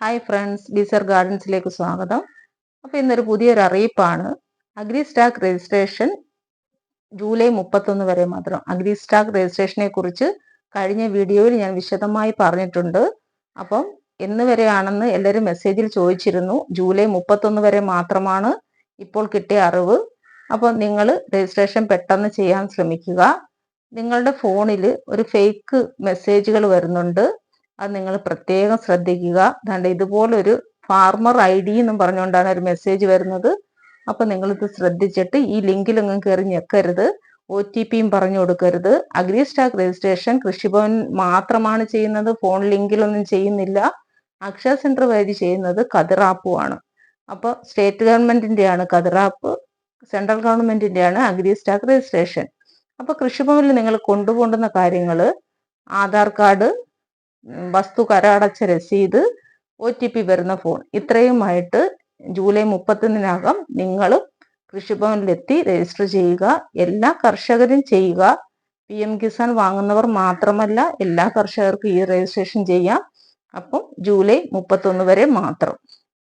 Hi friends ബീസർ ഗാർഡൻസിലേക്ക് സ്വാഗതം. അപ്പോൾ ഇന്നൊരു പുതിയൊരു അറിയിപ്പാണ്. അഗ്രി സ്റ്റാക്ക് രജിസ്ട്രേഷൻ ജൂലൈ മുപ്പത്തൊന്ന് വരെ മാത്രം. അഗ്രി സ്റ്റാക്ക് രജിസ്ട്രേഷനെ കുറിച്ച് കഴിഞ്ഞ വീഡിയോയിൽ ഞാൻ വിശദമായി പറഞ്ഞിട്ടുണ്ട്. അപ്പം എന്ന് വരെയാണെന്ന് എല്ലാവരും മെസ്സേജിൽ ചോദിച്ചിരുന്നു. ജൂലൈ മുപ്പത്തൊന്ന് വരെ മാത്രമാണ് ഇപ്പോൾ കിട്ടിയ അറിവ്. അപ്പോൾ നിങ്ങൾ രജിസ്ട്രേഷൻ പെട്ടെന്ന് ചെയ്യാൻ ശ്രമിക്കുക. നിങ്ങളുടെ ഫോണിൽ ഒരു ഫേക്ക് മെസ്സേജുകൾ വരുന്നുണ്ട്. അത് നിങ്ങൾ പ്രത്യേകം ശ്രദ്ധിക്കുക. അതാണ്ട് ഇതുപോലൊരു ഫാർമർ ഐ ഡി എന്നും പറഞ്ഞുകൊണ്ടാണ് ഒരു മെസ്സേജ് വരുന്നത്. അപ്പൊ നിങ്ങളിത് ശ്രദ്ധിച്ചിട്ട് ഈ ലിങ്കിലൊന്നും കയറി ഞെക്കരുത്. ഒ ടി പിയും പറഞ്ഞു കൊടുക്കരുത്. അഗ്രി സ്റ്റാക്ക് രജിസ്ട്രേഷൻ കൃഷിഭവൻ മാത്രമാണ് ചെയ്യുന്നത്. ഫോൺ ലിങ്കിലൊന്നും ചെയ്യുന്നില്ല. അക്ഷയ സെന്റർ വഴി ചെയ്യുന്നത് കതിറാപ്പുമാണ് അപ്പോൾ സ്റ്റേറ്റ് ഗവൺമെന്റിന്റെയാണ് കതിറാപ്പ് സെൻട്രൽ ഗവൺമെന്റിന്റെയാണ് അഗ്രി സ്റ്റാക്ക് രജിസ്ട്രേഷൻ അപ്പോൾ കൃഷിഭവനിൽ നിങ്ങൾ കൊണ്ടുപോകുന്ന കാര്യങ്ങൾ ആധാർ കാർഡ് വസ്തു കരടച്ച രസീത് ഒ ടി പി വരുന്ന ഫോൺ. ഇത്രയുമായിട്ട് ജൂലൈ മുപ്പത്തൊന്നിനകം നിങ്ങൾ കൃഷിഭവനിലെത്തി രജിസ്റ്റർ ചെയ്യുക. എല്ലാ കർഷകരും ചെയ്യുക. പി എം കിസാൻ വാങ്ങുന്നവർ മാത്രമല്ല എല്ലാ കർഷകർക്കും ഈ രജിസ്ട്രേഷൻ ചെയ്യാം. അപ്പം ജൂലൈ മുപ്പത്തൊന്ന് വരെ മാത്രം.